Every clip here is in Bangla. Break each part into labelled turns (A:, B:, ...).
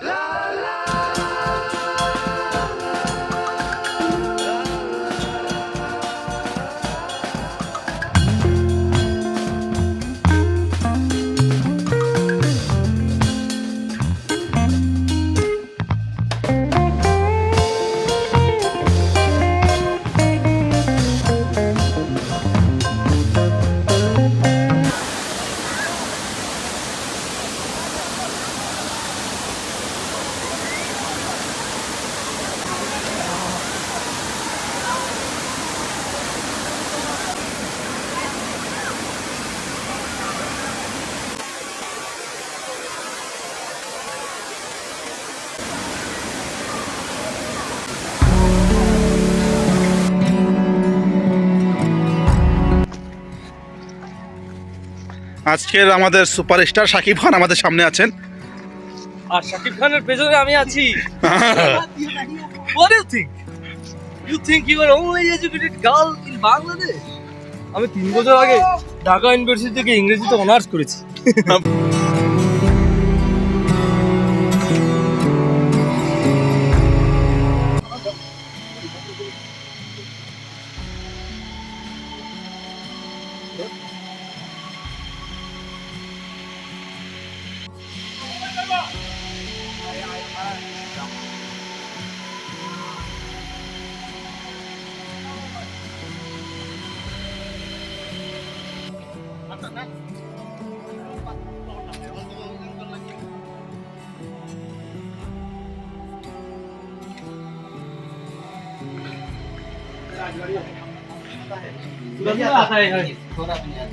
A: Love. আজকের আমাদের সুপারস্টার শাকিব খান আমাদের সামনে আছেন
B: আর শাকিব খানের পেছনে আমি আছি What do you think? You think you are only educated girl in Bangladesh? আমি তিন বছর আগে ঢাকা ইউনিভার্সিটি থেকে ইংরেজিতে অনার্স করেছি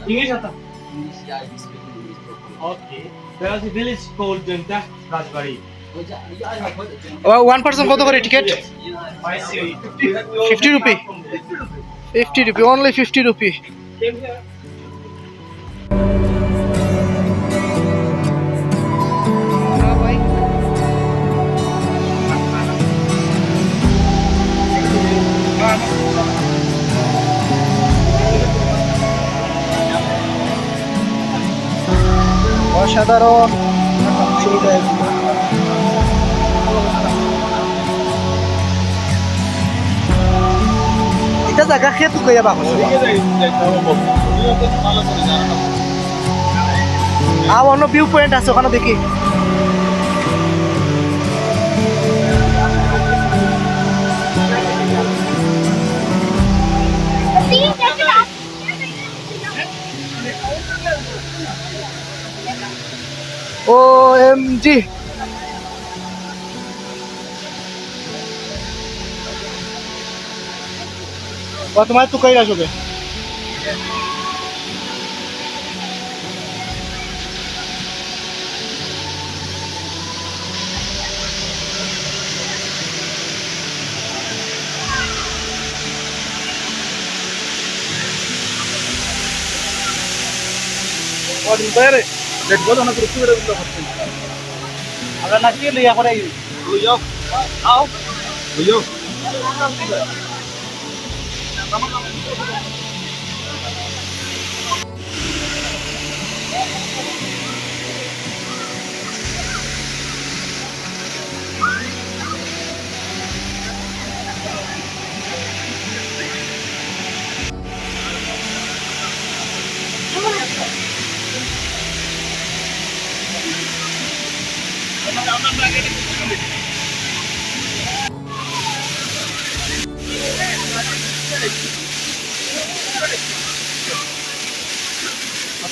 B: इंग्लिश आता Okay. There is a village called Janta Rajbari.
C: One person কত করে ticket fifty rupee fifty rupee only fifty rupee অসাধারণ। এটা জায়গা খেয়ে তুই কইয়া বাবা। আর অন্য ভিউ পয়েন্ট আছে ওখানে দেখি। OMG! ઓ તમારે તું કઈ રહ્યા છો કે Pode me జడ్బోలు నాకు రుచి విడవుల్లో వచ్చింది అలా నాకు లేకపోతే అయ్యో అయ్యో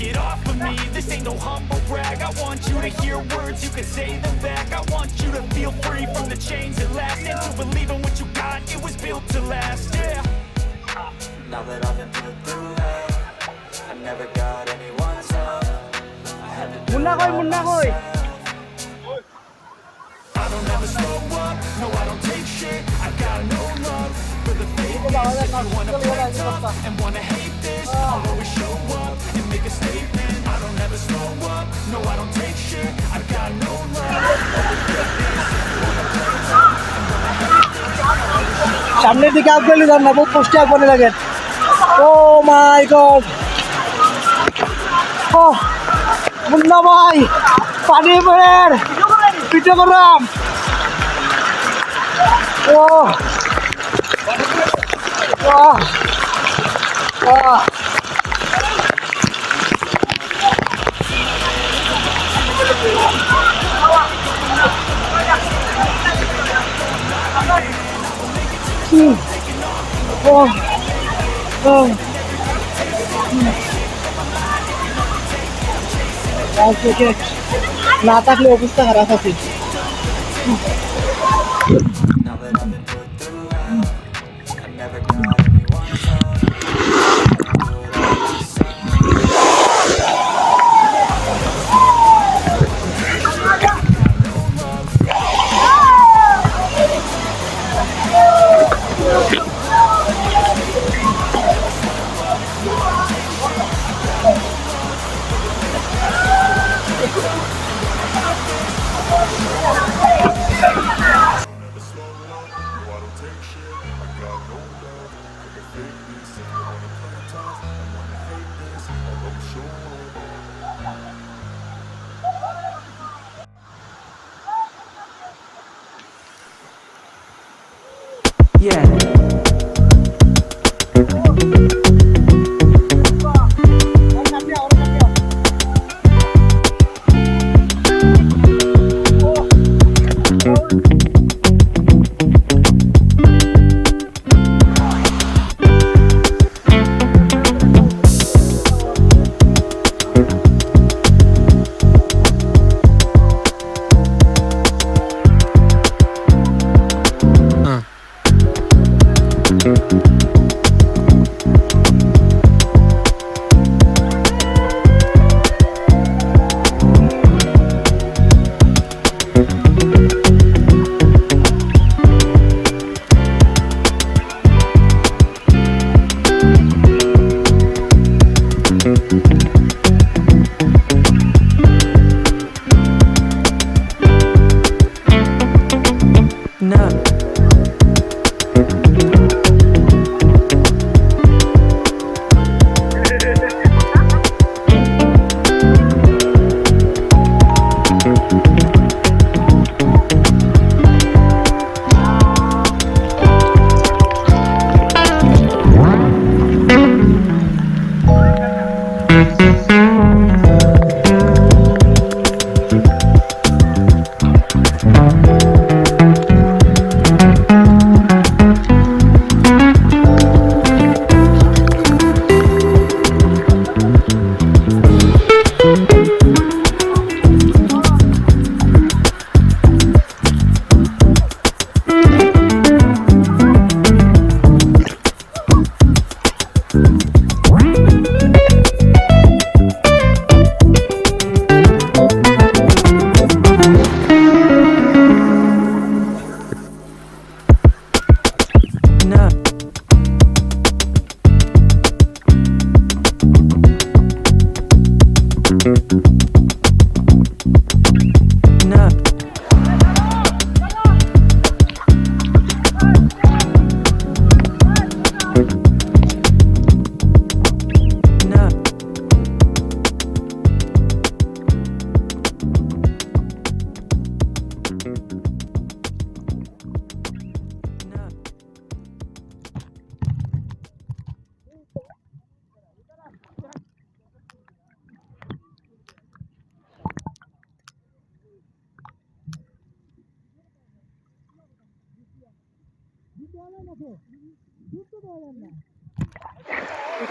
D: Get off of me, this ain't no humble brag. I want you to hear words, you can say them back. I want you to feel free from the chains that last. And to believe in what you got, it was built to last, yeah. Now that I've been put through hell I never got anyone's help. I had to do
C: muna koy.
E: I don't ever slow up, no I don't take shit. I got no love for the fake. If you wanna play tough and wanna hate this I'll always show up. A statement I don't ever slow up, no I don't take shit I got no love
C: সামনের দিকে আপনি যান না বহুত কষ্টে আপনি লাগে ও মাই গড ও মুন্না ভাই পানি বের পিঠে গরম ও ও ও ও ও না থাকলে অবস্থা খারাপ আছে
E: Yeah.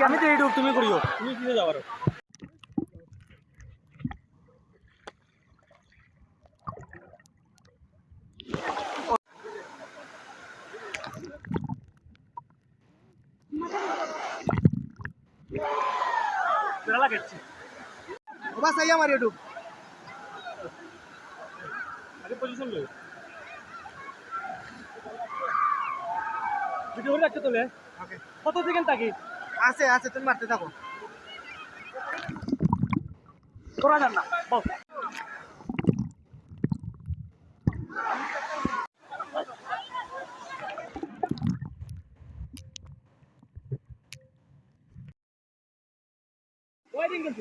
B: আমি তো এইটুক তুমি করিও। তুমি কিনে যাবার
C: বাস আই আমার ইউটিউব
B: আগে পজিশন ভিডিও করে রাখতে তোলে কত সেকেন্ড থাকি?
C: আছে আছে তুমি মারতে থাকো।
B: করা যান না বল। ওয়াইডিং কেন